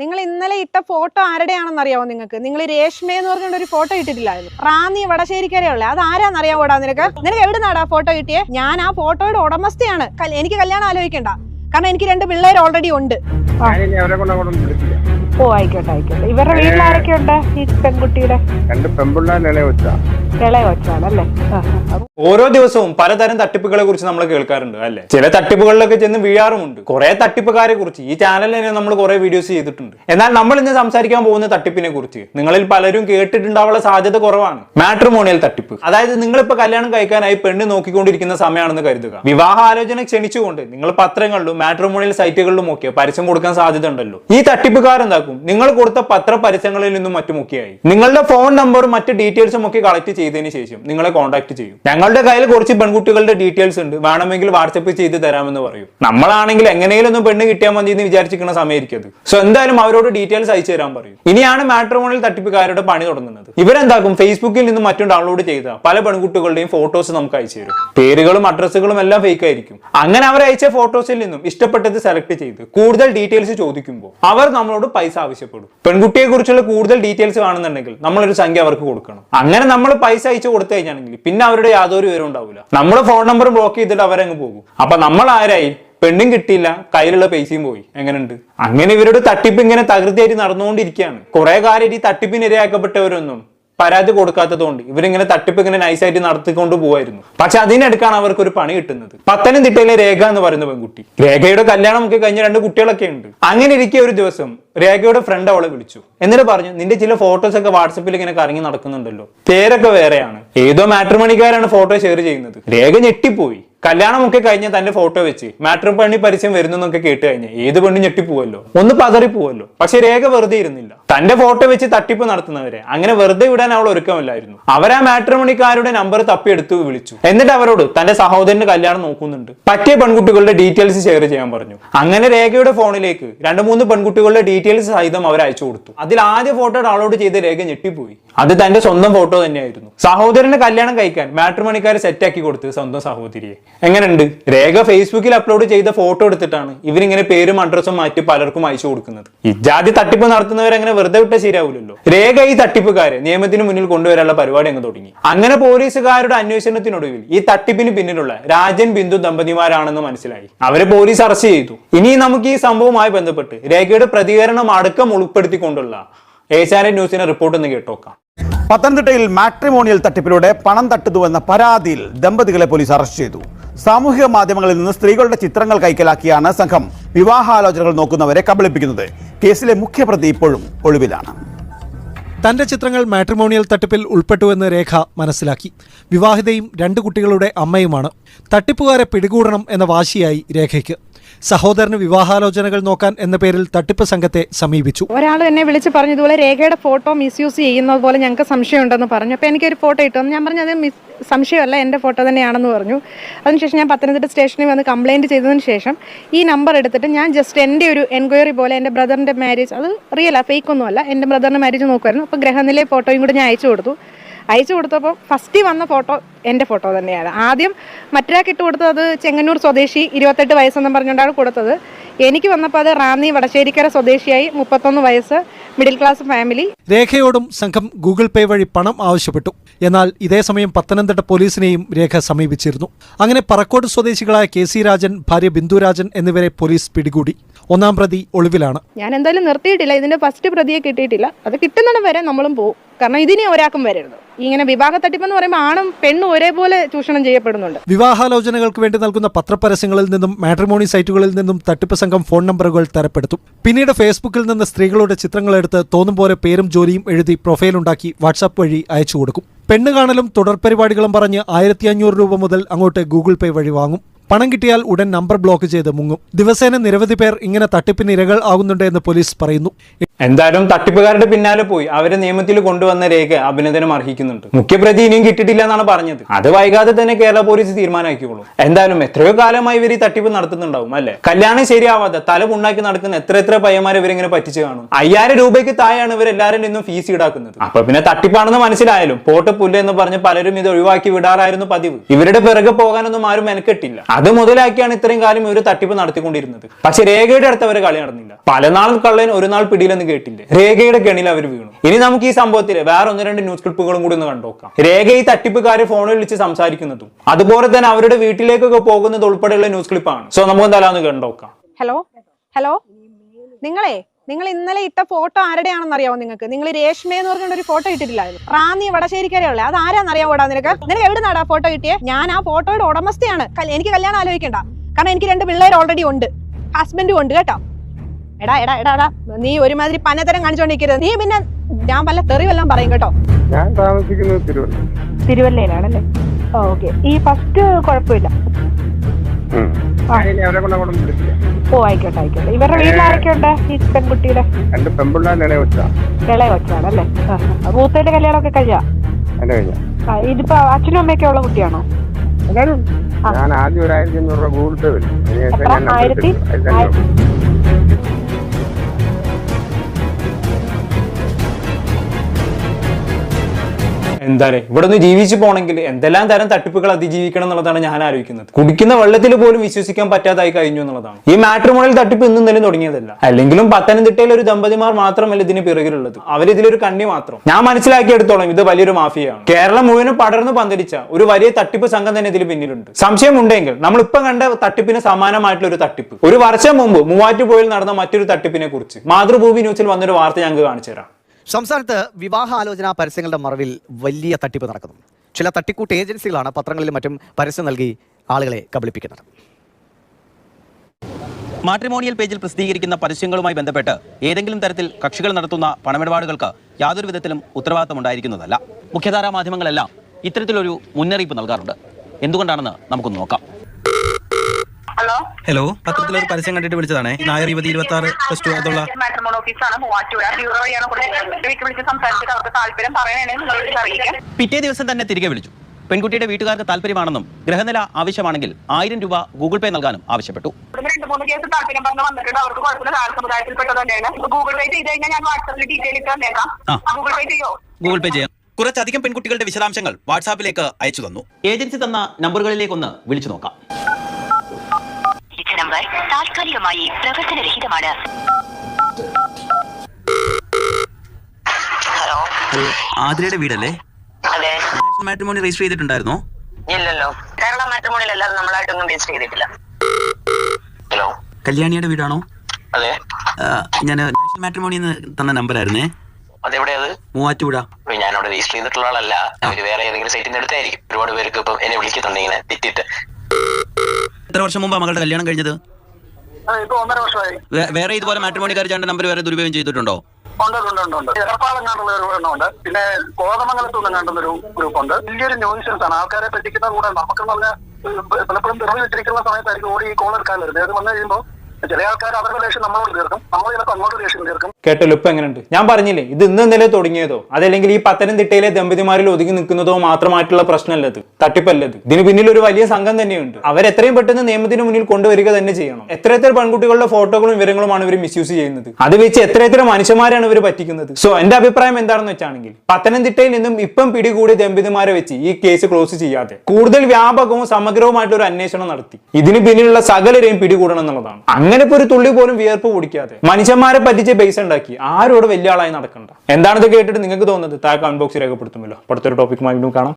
നിങ്ങൾ ഇന്നലെ ഇട്ട ഫോട്ടോ ആരുടെയാണെന്ന് അറിയാമോ നിങ്ങൾക്ക്? നിങ്ങൾ രേഷ്മ എന്ന് പറഞ്ഞുകൊണ്ട് ഒരു ഫോട്ടോ ഇട്ടിട്ടില്ലായിരുന്നു. റാന്നി വടശ്ശേരിക്കരയുള്ള. അത് ആരാന്നറിയാവോടാ നിനക്ക്? നിനക്ക് എവിടെ നിന്നാടാ ഫോട്ടോ കിട്ടിയേ? ഞാൻ ആ ഫോട്ടോയുടെ ഉടമസ്ഥയാണ്. എനിക്ക് കല്യാണം ആലോചിക്കണ്ട. കാരണം എനിക്ക് രണ്ട് പിള്ളേർ ഓൾറെഡി ഉണ്ട്. ഓ ആയിക്കോട്ടെ ആയിക്കോട്ടെ. ഇവരുടെ വീട്ടിലാരൊക്കെ ഉണ്ട് ഈ പെൺകുട്ടിയുടെ? രണ്ട് പെമ്പിള്ളാൻ ഓരോ ദിവസവും പലതരം തട്ടിപ്പുകളെ കുറിച്ച് നമ്മൾ കേൾക്കാറുണ്ട് അല്ലെ? ചില തട്ടിപ്പുകളിലൊക്കെ ചെന്ന് വീഴാറുമുണ്ട്. കുറെ തട്ടിപ്പുകാരെ കുറിച്ച് ഈ ചാനലിൽ തന്നെ നമ്മൾ കുറെ വീഡിയോസ് ചെയ്തിട്ടുണ്ട്. എന്നാൽ നമ്മൾ ഇന്ന് സംസാരിക്കാൻ പോകുന്ന തട്ടിപ്പിനെ കുറിച്ച് നിങ്ങളിൽ പലരും കേട്ടിട്ടുണ്ടാവാനുള്ള സാധ്യത കുറവാണ്. മാട്രിമോണിയൽ തട്ടിപ്പ്. അതായത് നിങ്ങളിപ്പോ കല്യാണം കഴിക്കാനായി പെണ്ണ് നോക്കിക്കൊണ്ടിരിക്കുന്ന സമയമാണെന്ന് കരുതുക. വിവാഹ ആലോചന ക്ഷണിച്ചുകൊണ്ട് നിങ്ങൾ പത്രങ്ങളിലും മാട്രിമോണിയൽ സൈറ്റുകളിലും ഒക്കെ പരസ്യം കൊടുക്കാൻ സാധ്യത ഉണ്ടല്ലോ. ഈ തട്ടിപ്പുകാർ എന്താക്കും നിങ്ങൾ കൊടുത്ത പത്ര പരസ്യങ്ങളിൽ നിന്നും മറ്റുമൊക്കെയായി. നിങ്ങളുടെ ഫോൺ നമ്പറും മറ്റ് ഡീറ്റെയിൽസും ഒക്കെ കളക്ട് ചെയ്തതിന് ശേഷം നിങ്ങളെ കോൺടാക്ട് ചെയ്യും. ഞങ്ങളുടെ കയ്യിൽ കുറച്ച് പെൺകുട്ടികളുടെ ഡീറ്റെയിൽസ് ഉണ്ട്. വേണമെങ്കിൽ വാട്സപ്പ് ചെയ്ത് തരാമെന്ന് പറയും. നമ്മളാണെങ്കിൽ എങ്ങനെയും പെണ്ണ് കിട്ടിയാൽ മതി എന്ന് വിചാരിച്ചിരിക്കുന്ന സമയമായിരിക്കും അത്. സോ എന്തായാലും അവരോട് ഡീറ്റെയിൽസ് അയച്ചു തരാൻ പറയും. ഇനിയാണ് മാട്രിമോണിയൽ തട്ടിപ്പുകാരുടെ പണി തുടങ്ങുന്നത്. ഇവരെന്താക്കും? ഫേസ്ബുക്കിൽ നിന്ന് മറ്റും ഡൗൺലോഡ് ചെയ്ത പല പെൺകുട്ടികളുടെയും ഫോട്ടോസ് നമുക്ക് അയച്ചു തരും. പേരുകളും അഡ്രസ്സുകളും എല്ലാം ഫേക്ക് ആയിരിക്കും. അങ്ങനെ അവർ അയച്ച ഫോട്ടോസിൽ നിന്നും ഇഷ്ടപ്പെട്ടത് സെലക്ട് ചെയ്ത് കൂടുതൽ ഡീറ്റെയിൽസ് ചോദിക്കുമ്പോൾ അവർ നമ്മളോട് പൈസ ആവശ്യപ്പെടും. പെൺകുട്ടിയെ കുറിച്ചുള്ള കൂടുതൽ ഡീറ്റെയിൽസ് വേണമെന്നുണ്ടെങ്കിൽ നമ്മളൊരു സംഖ്യ അവർക്ക് കൊടുക്കണം. അങ്ങനെ നമ്മൾ പൈസ അയച്ചു കൊടുത്തു കഴിഞ്ഞാണെങ്കിൽ പിന്നെ അവരുടെ യാതൊരു വിവരം ഉണ്ടാവില്ല നമ്മുടെ ഫോൺ നമ്പർ ബ്ലോക്ക് ചെയ്തിട്ട് അവരങ്ങ് പോകും. അപ്പൊ നമ്മൾ ആരായി? പെണ്ണും കിട്ടിയില്ല. കയ്യിലുള്ള പൈസയും പോയി. എങ്ങനെയുണ്ട്? അങ്ങനെ ഇവരുടെ തട്ടിപ്പ് ഇങ്ങനെ തകൃതിയായിട്ട് നടന്നുകൊണ്ടിരിക്കുകയാണ്. കുറെ കാലം ഈ തട്ടിപ്പിന് ഇരയാക്കപ്പെട്ടവരൊന്നും പരാതി കൊടുക്കാത്തതുകൊണ്ട് ഇവരിങ്ങനെ തട്ടിപ്പ് ഇങ്ങനെ നൈസായിട്ട് നടത്തിക്കൊണ്ട് പോവായിരുന്നു. പക്ഷെ അതിനിടക്കാണ് അവർക്ക് ഒരു പണി കിട്ടുന്നത്. പത്തനംതിട്ടയിലെ രേഖ എന്ന് പറയുന്ന പെൺകുട്ടി. രേഖയുടെ കല്യാണം ഒക്കെ കഴിഞ്ഞ രണ്ട് കുട്ടികളൊക്കെ ഉണ്ട്. അങ്ങനെ ഇരിക്കെ ഒരു ദിവസം രേഖയുടെ ഫ്രണ്ട് അവളെ വിളിച്ചു. എന്നിട്ട് പറഞ്ഞു നിന്റെ ചില ഫോട്ടോസ് ഒക്കെ വാട്സപ്പിൽ ഇങ്ങനെ കറങ്ങി നടക്കുന്നുണ്ടല്ലോ. പേരൊക്കെ വേറെയാണ്. ഏതോ മാട്രിമണിക്കാരാണ് ഫോട്ടോ ഷെയർ ചെയ്യുന്നത്. രേഖ ഞെട്ടിപ്പോയി. കല്യാണമൊക്കെ കഴിഞ്ഞ തന്റെ ഫോട്ടോ വെച്ച് മാട്രിമണി പരസ്യം വരുന്നൊക്കെ കേട്ട് കഴിഞ്ഞാൽ ഏത് പെണ്ണ് ഞെട്ടിപ്പോവല്ലോ. ഒന്ന് പതറി പോവല്ലോ പക്ഷെ രേഖ വെറുതെ ഇരുന്നില്ല. തന്റെ ഫോട്ടോ വെച്ച് തട്ടിപ്പ് നടത്തുന്നവരെ. അങ്ങനെ വെറുതെ വിടാൻ അവൾ ഒരുക്കമില്ലായിരുന്നു. അവരാ മാട്രിമണിക്കാരുടെ നമ്പർ തപ്പിയെടുത്ത് വിളിച്ചു. എന്നിട്ട് അവരോട് തന്റെ സഹോദരന്റെ കല്യാണം നോക്കുന്നുണ്ട്. പറ്റിയ പെൺകുട്ടികളുടെ ഡീറ്റെയിൽസ് ഷെയർ ചെയ്യാൻ പറഞ്ഞു. അങ്ങനെ രേഖയുടെ ഫോണിലേക്ക് രണ്ട് മൂന്ന് പെൺകുട്ടികളുടെ ഡീറ്റെയിൽസ് സഹിതം അവർ അയച്ചു കൊടുത്തു. അതിൽ ആദ്യ ഫോട്ടോ ഡൗൺലോഡ് ചെയ്ത രേഖ ഞെട്ടിപ്പോയി. അത് തന്റെ സ്വന്തം ഫോട്ടോ തന്നെയായിരുന്നു. സഹോദരന്റെ കല്യാണം കഴിക്കാൻ മാട്രിമണിക്കാരെ സെറ്റാക്കി കൊടുത്ത് സ്വന്തം സഹോദരിയെ. എങ്ങനെയുണ്ട്? രേഖ ഫേസ്ബുക്കിൽ അപ്ലോഡ് ചെയ്ത ഫോട്ടോ എടുത്തിട്ടാണ് ഇവരിങ്ങനെ പേരും അഡ്രസ്സും മാറ്റി പലർക്കും അയച്ചു കൊടുക്കുന്നത്. ഈ ജാതി തട്ടിപ്പ് നടത്തുന്നവരങ്ങനെ വെറുതെ വിട്ട ശരിയാവില്ലല്ലോ രേഖ ഈ തട്ടിപ്പുകാരെ നിയമത്തിന് മുന്നിൽ കൊണ്ടുവരാനുള്ള പരിപാടി അങ്ങ് തുടങ്ങി. അങ്ങനെ പോലീസുകാരുടെ അന്വേഷണത്തിനൊടുവിൽ ഈ തട്ടിപ്പിന് പിന്നിലുള്ള രാജൻ ബിന്ദു ദമ്പതിമാരാണെന്ന് മനസ്സിലായി. അവരെ പോലീസ് അറസ്റ്റ് ചെയ്തു. ഇനി നമുക്ക് ഈ സംഭവവുമായി ബന്ധപ്പെട്ട് രേഖയുടെ പ്രതികരണം അടക്കം ഉൾപ്പെടുത്തിക്കൊണ്ടുള്ള ഏഷ്യാനെറ്റ് ന്യൂസിന്റെ റിപ്പോർട്ട് ഒന്ന് കേട്ടോക്കാം. പത്തനംതിട്ടയിൽ മാട്രിമോണിയൽ തട്ടിപ്പിലൂടെ പണം തട്ടുന്നുവെന്ന പരാതിയിൽ ദമ്പതികളെ പോലീസ് അറസ്റ്റ് ചെയ്തു. സാമൂഹിക മാധ്യമങ്ങളിൽ നിന്ന് സ്ത്രീകളുടെ ചിത്രങ്ങൾ കൈക്കലാക്കിയാണ് സംഘം. വിവാഹാലോചനകൾ നോക്കുന്നവരെ കബളിപ്പിക്കുന്നത്. കേസിലെ മുഖ്യപ്രതി ഇപ്പോഴും ഒളിവിലാണ്. തന്റെ ചിത്രങ്ങൾ മാട്രിമോണിയൽ തട്ടിപ്പിൽ ഉൾപ്പെട്ടുവെന്ന് രേഖ മനസ്സിലാക്കി. വിവാഹിതയും രണ്ട് കുട്ടികളുടെ അമ്മയുമാണ്. തട്ടിപ്പുകാരെ പിടികൂടണം എന്ന വാശിയായി രേഖയ്ക്ക്. സഹോദരന് വിവാഹാലോചനകൾ നോക്കാൻ എന്ന പേരിൽ തട്ടിപ്പ് സംഘത്തെ സമീപിച്ചു. ഒരാൾ എന്നെ വിളിച്ച് പറഞ്ഞു ഇതുപോലെ രേഖയുടെ ഫോട്ടോ മിസ്യൂസ് ചെയ്യുന്നത് പോലെ ഞങ്ങൾക്ക് സംശയമുണ്ടെന്ന് പറഞ്ഞു. അപ്പോൾ എനിക്കൊരു ഫോട്ടോ ഇട്ടു. ഞാൻ പറഞ്ഞു മിസ് സംശയമല്ല എന്റെ ഫോട്ടോ തന്നെയാണെന്ന് പറഞ്ഞു. അതിനുശേഷം ഞാൻ പത്തനംതിട്ട സ്റ്റേഷനിൽ വന്ന് കംപ്ലയിന്റ് ചെയ്തതിന് ശേഷം ഈ നമ്പർ എടുത്തിട്ട് ഞാൻ ജസ്റ്റ് എന്റെ ഒരു എൻക്വയറി പോലെ എന്റെ ബ്രദറിന്റെ മാരേജ് അത് റിയലാ ഫേക്ക് ഒന്നുമല്ല. എന്റെ ബ്രദറിന്റെ മാരേജ് നോക്കുമായിരുന്നു അപ്പോൾ ഗ്രഹനിലെ ഫോട്ടോയും കൂടി ഞാൻ അയച്ചു കൊടുത്തു. അയച്ചു കൊടുത്തപ്പോൾ ഫസ്റ്റ് വന്ന ഫോട്ടോ എന്റെ ഫോട്ടോ തന്നെയാണ്. ആദ്യം മറ്റൊരാൾക്ക് ഇട്ട് കൊടുത്തത് അത് ചെങ്ങന്നൂർ സ്വദേശി ഇരുപത്തെട്ട് വയസ്സെന്നും പറഞ്ഞുകൊണ്ടാണ് കൊടുത്തത്. എനിക്ക് വന്നപ്പോൾ അത് റാന്നി വടശ്ശേരിക്കര സ്വദേശിയായി മുപ്പത്തൊന്ന് വയസ്സ്. Middle class family. രേഖയോടും സംഘം ഗൂഗിൾ പേ വഴി പണം ആവശ്യപ്പെട്ടു. എന്നാൽ ഇതേ സമയം പത്തനംതിട്ട പോലീസിനെയും രേഖ സമീപിച്ചിരുന്നു. അങ്ങനെ പറക്കോട് സ്വദേശികളായ കെ സി രാജൻ ഭാര്യ ബിന്ദുരാജൻ എന്നിവരെ പോലീസ് പിടികൂടി. ഒന്നാം പ്രതി ഒളിവിലാണ്. ഞാൻ എന്തായാലും നിർത്തിയിട്ടില്ല. ഇതിന്റെ ഫസ്റ്റ് പ്രതിയെ കിട്ടിയിട്ടില്ല. അത് കിട്ടുന്നിടം വരെ നമ്മളും പോകും കാരണം ഇതിനെ ഒരാൾക്കും വരരുത്. ഇങ്ങനെ വിവാഹ തട്ടിപ്പെന്ന് പറയുമ്പോൾ ആണും പെണ്ണും ഒരേപോലെ ചൂഷണം ചെയ്യപ്പെടുന്നുണ്ട്. വിവാഹാലോചനകൾക്ക് വേണ്ടി നൽകുന്ന പത്രപരസ്യങ്ങളിൽ നിന്നും മാട്രിമോണി സൈറ്റുകളിൽ നിന്നും തട്ടിപ്പ് സംഘം ഫോൺ നമ്പറുകൾ തരപ്പെടുത്തും. പിന്നീട് ഫേസ്ബുക്കിൽ നിന്ന് സ്ത്രീകളുടെ ചിത്രങ്ങളെടുത്ത് തോന്നും പോലെ പേരും ജോലിയും എഴുതി പ്രൊഫൈലുണ്ടാക്കി വാട്സാപ്പ് വഴി അയച്ചു കൊടുക്കും. പെണ്ണ് കാണലും തുടർ പരിപാടികളും പറഞ്ഞ് ആയിരത്തി അഞ്ഞൂറ് രൂപ മുതൽ അങ്ങോട്ട് ഗൂഗിൾ പേ വഴി വാങ്ങും. പണം കിട്ടിയാൽ ഉടൻ നമ്പർ ബ്ലോക്ക് ചെയ്ത് മുങ്ങും. ദിവസേന നിരവധി പേർ ഇങ്ങനെ തട്ടിപ്പിന് ഇരകൾ ആകുന്നുണ്ട് എന്ന് പോലീസ് പറയുന്നു. എന്തായാലും തട്ടിപ്പുകാരുടെ പിന്നാലെ പോയി. അവരെ നിയമത്തിൽ കൊണ്ടുവന്ന രേഖ അഭിനന്ദനം അർഹിക്കുന്നുണ്ട്. മുഖ്യപ്രതി ഇനിയും കിട്ടിയിട്ടില്ല എന്നാണ് പറഞ്ഞത്. അത് വൈകാതെ തന്നെ കേരള പോലീസ് തീരുമാനമാക്കിക്കോളും. എന്തായാലും എത്രയോ കാലമായി ഇവർ ഈ തട്ടിപ്പ് നടത്തുന്നുണ്ടാവും അല്ലെ? കല്യാണം ശരിയാവാതെ തല ഉണ്ടാക്കി നടക്കുന്ന എത്ര എത്ര പയ്യന്മാരെ ഇവരിങ്ങനെ പറ്റിച്ച് കാണും. അയ്യായിരം രൂപയ്ക്ക് താഴെയാണ് ഇവർ നിന്നും ഫീസ് ഈടാക്കുന്നത്. അപ്പൊ പിന്നെ തട്ടിപ്പാണെന്ന് മനസ്സിലായാലും പോട്ട് പുല്ല് എന്ന് പറഞ്ഞ് പലരും ഇത് ഒഴിവാക്കി വിടാറായിരുന്നു പതിവ്. ഇവരുടെ പിറകെ പോകാനൊന്നും ആരും മെനക്കെട്ടില്ല. അത് മുതലാക്കിയാണ് ഇത്രയും കാലം ഇവർ തട്ടിപ്പ് നടത്തിക്കൊണ്ടിരുന്നത്. പക്ഷെ രേഖയുടെ അടുത്ത് അവരെ കളി നടന്നില്ല. പല നാളും കള്ളൻ ഒരു നാൾ പിടിയിലെന്ന് കേട്ടില്ലേ? രേഖയുടെ കെണിയിൽ അവർ വീണു. ഇനി നമുക്ക് ഈ സംഭവത്തിൽ വേറെ ഒന്ന് രണ്ട് ന്യൂസ് ക്ലിപ്പുകളും കൂടി ഒന്ന് കണ്ടുനോക്കാം രേഖ ഈ തട്ടിപ്പുകാരെ ഫോണിൽ വിളിച്ച് സംസാരിക്കുന്നതും. അതുപോലെ തന്നെ അവരുടെ വീട്ടിലേക്കൊക്കെ പോകുന്നത് ഉൾപ്പെടെയുള്ള ന്യൂസ് ക്ലിപ്പാണ്. സോ നമുക്ക് എന്തായാലും ഒന്ന് കണ്ടുനോക്കാം ഹലോ ഹലോ നിങ്ങളെ നിങ്ങൾ ഇന്നലെ ഇട്ട ഫോട്ടോ ആരുടെയാണെന്ന് അറിയാമോ നിങ്ങൾക്ക്? നിങ്ങൾ രേഷ്മ എന്ന് പറഞ്ഞ ഒരു ഫോട്ടോ ഇട്ടിട്ടില്ലായിരുന്നു. റാന്നി വടശ്ശേരിക്കരയുള്ള അത് ആരാന്നറിയാമോടാ നിനക്ക്? നിനക്ക് എവിടെ നാടാ ഫോട്ടോ കിട്ടിയേ? ഞാൻ ആ ഫോട്ടോയുടെ ഉടമസ്ഥയാണ്. എനിക്ക് കല്യാണം ആലോചിക്കണ്ട. കാരണം എനിക്ക് രണ്ട് പിള്ളേർ ഓൾറെഡി ഉണ്ട്. ഹസ്ബൻഡും ഉണ്ട് കേട്ടോ. എടാ എടാ എടാ എടാ. നീ ഒരുമാതിരി പനതരം കാണിച്ചോണ്ടിരിക്കരുത്. നീ പിന്നെ ഞാൻ വല്ല തെറിവെല്ലാം പറയും കേട്ടോ. ഞാൻ താമസിക്കുന്നത് തിരുവല്ല തിരുവല്ലയിലാണല്ലേ? ഓക്കെ ഈ ഫസ്റ്റ് കുഴപ്പമില്ല. ഓ ആയിക്കോട്ടെ ആയിക്കോട്ടെ. ഇവരുടെ ഉണ്ട് ഈ പെൺകുട്ടിയുടെ? രണ്ട് ഇളയ ഇളയ കൊച്ചാണല്ലേ? മൂത്തതിന്റെ കല്യാണമൊക്കെ എന്റെ കഴിഞ്ഞ ഇതിപ്പോ അച്ഛനും അമ്മയൊക്കെ ഉള്ള കുട്ടിയാണോ? ഞാൻ ആദ്യം ഒരു ആയിരത്തി അഞ്ഞൂറ് രൂപ ഗൂഗിൾ പേ വരും. അതിനുശേഷം എത്ര? ഞാൻ നമ്പർ ആയിരത്തി? ആയിരത്തി? അഞ്ഞൂറ്. എന്താ പറയുക ഇവിടെ ഒന്ന് ജീവിച്ചു പോകണമെങ്കിൽ എന്തെല്ലാം തരം തട്ടിപ്പുകൾ അതിജീവിക്കണം എന്നുള്ളതാണ് ഞാൻ ആലോചിക്കുന്നത്. കുടിക്കുന്ന വെള്ളത്തിൽ പോലും വിശ്വസിക്കാൻ പറ്റാതായി കഴിഞ്ഞു എന്നുള്ളതാണ്. ഈ മാട്രിമോണിയൽ തട്ടിപ്പ് ഇന്നും തന്നെ തുടങ്ങിയതല്ല. അല്ലെങ്കിലും പത്തനംതിട്ടയിൽ ഒരു ദമ്പതിമാർ മാത്രമല്ല ഇതിന് പിറകിലുള്ളത്. അവരിതിലൊരു കണ്ണി മാത്രം. ഞാൻ മനസ്സിലാക്കിയെടുത്തോളം ഇത് വലിയൊരു മാഫിയാണ് കേരളം മുഴുവനും പടർന്നു പന്തലിച്ച ഒരു വലിയ തട്ടിപ്പ് സംഘം തന്നെ ഇതിൽ പിന്നിലുണ്ട്. സംശയമുണ്ടെങ്കിൽ നമ്മളിപ്പം കണ്ട തട്ടിപ്പിന് സമാനമായിട്ടുള്ള ഒരു തട്ടിപ്പ്. ഒരു വർഷം മുമ്പ് മൂവാറ്റുപുഴയിൽ നടന്ന മറ്റൊരു തട്ടിപ്പിനെ കുറിച്ച് മാതൃഭൂമി ന്യൂസിൽ വന്നൊരു വാർത്ത ഞങ്ങൾക്ക് കാണിച്ചു തരാം സംസ്ഥാനത്ത് വിവാഹാലോചന പരസ്യങ്ങളുടെ മറവിൽ വലിയ തട്ടിപ്പ് നടക്കുന്നു. ചില തട്ടിക്കൂട്ട് ഏജൻസികളാണ് പത്രങ്ങളിലും മറ്റും പരസ്യം നൽകി ആളുകളെ കബളിപ്പിക്കുന്നത്. മാട്രിമോണിയൽ പേജിൽ പ്രസിദ്ധീകരിക്കുന്ന പരസ്യങ്ങളുമായി ബന്ധപ്പെട്ട് ഏതെങ്കിലും തരത്തിൽ കക്ഷികൾ നടത്തുന്ന പണമിടപാടുകൾക്ക് യാതൊരു വിധത്തിലും ഉത്തരവാദിത്തം ഉണ്ടായിരിക്കുന്നതല്ല മുഖ്യധാരാ മാധ്യമങ്ങളെല്ലാം ഇത്തരത്തിലൊരു മുന്നറിയിപ്പ് നൽകാറുണ്ട്. എന്തുകൊണ്ടാണെന്ന് നമുക്കൊന്ന് നോക്കാം. ഹലോ ഹലോ പത്രത്തിലൊരു പരസ്യം കണ്ടിട്ട് വിളിച്ചതാണേ. നായർ യുവതി ഇരുപത്തി ആറ് പ്ലസ് ടു അതുള്ള പിറ്റേ ദിവസം തന്നെ തിരികെ വിളിച്ചു. പെൺകുട്ടിയുടെ വീട്ടുകാർക്ക് താല്പര്യമാണെന്നും ഗ്രഹനില ആവശ്യമാണെങ്കിൽ ആയിരം രൂപ ഗൂഗിൾ പേ നൽകാനും ആവശ്യപ്പെട്ടു. രണ്ട് മൂന്ന് കേസ് താല്പര്യം പറഞ്ഞ് വന്നിട്ടുണ്ട്. അവർക്ക് കുഴപ്പമില്ല. താഴെ സമുദായത്തിൽപ്പെട്ടത് തന്നെയാണ്. ഗൂഗിൾ പേ ചെയ്ത് കഴിഞ്ഞാൽ ഞാൻ വാട്സാപ്പിൽ ഡീറ്റെയിൽ ഇട്ട് തന്നേക്കാം. ഗൂഗിൾ പേ ചെയ്യോ? ഗൂഗിൾ പേ ചെയ്യാം. കുറച്ചധികം പെൺകുട്ടികളുടെ വിശദാംശങ്ങൾ വാട്സാപ്പിലേക്ക് അയച്ചു തന്നു. ഏജൻസി തന്ന നമ്പറുകളിലേക്കൊന്ന് വിളിച്ചു നോക്കാം. നമ്പർ താൽക്കാലികമായി പ്രവർത്തനരഹിതമാണ്. ഹലോ. ആതിരയുടെ വീടല്ലേ? അതെ. നാഷണൽ മാട്രിമോണി രജിസ്റ്റർ ചെയ്തിട്ടുണ്ടായിരുന്നോ? ഇല്ലല്ലോ. കേരള മാട്രിമോണിയിൽ എല്ലാവരും നമ്മളായിട്ടൊന്നും രജിസ്റ്റർ ചെയ്തിട്ടില്ല. ഹലോ. കല്യാണിയുടെ വീടാണോ? അതെ. ഞാൻ നാഷണൽ മാട്രിമോണി തന്ന നമ്പറായിരുന്നേ അതെവിടെയത്? മൂവാറ്റുപുഴ. ഞാനവിടെ രജിസ്റ്റർ ചെയ്തിട്ടുള്ള ആളല്ല. അവർ വേറെ ഏതെങ്കിലും സൈറ്റിൽ നിന്ന് എടുത്തായിരിക്കും ഒരുപാട് പേർക്ക് ഇപ്പം എന്നെ വിളിക്കുന്നുണ്ട് ഇങ്ങനെ. തെറ്റിട്ട്. എത്ര വർഷം മുമ്പ് മകളുടെ കല്യാണം കഴിഞ്ഞത്? വേറെ ഇതുപോലെ മാട്രിമോണി കാര്യം നമ്പർ വേറെ ദുരുപയോഗം ചെയ്തിട്ടുണ്ടോ? ഉണ്ട് ഉണ്ട് ഉണ്ട് ഉണ്ട്. ഒരു എണ്ണമുണ്ട്. പിന്നെ വലിയൊരു ന്യൂസൻസ് ആണ്. ആൾക്കാരെ പറ്റിക്കുന്ന കൂടെ നമുക്ക് പറഞ്ഞ പലപ്പോഴും വെച്ചിരിക്കുന്ന സമയത്തായിരിക്കും ഓടി ഈ കോൾ എടുക്കാൻ വരുന്നത്. അത് വന്നു കഴിയുമ്പോൾ ചില ആൾക്കാർ അവരുടെ ദേഷ്യം നമ്മളോട് തീർക്കും. നമ്മൾ ചിലപ്പോൾ അങ്ങോട്ട് ദേഷ്യം തീർക്കും. കേട്ടല്ലോ ഇപ്പൊ എങ്ങനെയുണ്ട്? ഞാൻ പറഞ്ഞില്ലേ ഇത് ഇന്ന് ഇന്നലെ തുടങ്ങിയതോ അതല്ലെങ്കിൽ ഈ പത്തനംതിട്ടയിലെ ദമ്പതിമാരിൽ ഒതുങ്ങി നിൽക്കുന്നതോ മാത്രമായിട്ടുള്ള പ്രശ്നമല്ല ഇത് തട്ടിപ്പല്ല ഇത്. ഇതിന് പിന്നിൽ ഒരു വലിയ സംഘം തന്നെയുണ്ട്. അവരെത്രയും പെട്ടെന്ന് നിയമത്തിന് മുന്നിൽ കൊണ്ടുവരിക തന്നെ ചെയ്യണം. എത്ര എത്ര പെൺകുട്ടികളുടെ ഫോട്ടോകളും വിവരങ്ങളുമാണ് ഇവർ മിസ്യൂസ് ചെയ്യുന്നത്. അത് വെച്ച് എത്ര എത്ര മനുഷ്യന്മാരാണ് ഇവർ പറ്റിക്കുന്നത്. സോ എന്റെ അഭിപ്രായം എന്താണെന്ന് വെച്ചാണെങ്കിൽ പത്തനംതിട്ടയിൽ നിന്നും ഇപ്പം പിടികൂടിയ ദമ്പതിമാരെ വെച്ച് ഈ കേസ് ക്ലോസ് ചെയ്യാതെ കൂടുതൽ വ്യാപകവും സമഗ്രവുമായിട്ടുള്ള ഒരു അന്വേഷണം നടത്തി. ഇതിന് പിന്നിലുള്ള സകലരെയും പിടികൂടണം എന്നുള്ളതാണ്. അങ്ങനെ ഇപ്പൊ ഒരു തുള്ളി പോലും വിയർപ്പ് കുടിക്കാതെ മനുഷ്യന്മാരെ പറ്റിച്ച് ബേസ് ഉണ്ടാക്കി? ആരോട് വലിയ ആളായി നടക്കണ്ട? എന്താണിത് കേട്ടിട്ട് നിങ്ങൾക്ക് തോന്നുന്നത്? താഴെ കമന്റ് ബോക്സിൽ രേഖപ്പെടുത്തുമല്ലോ. അടുത്തൊരു ടോപ്പിക്കുമായി വീണ്ടും കാണാം.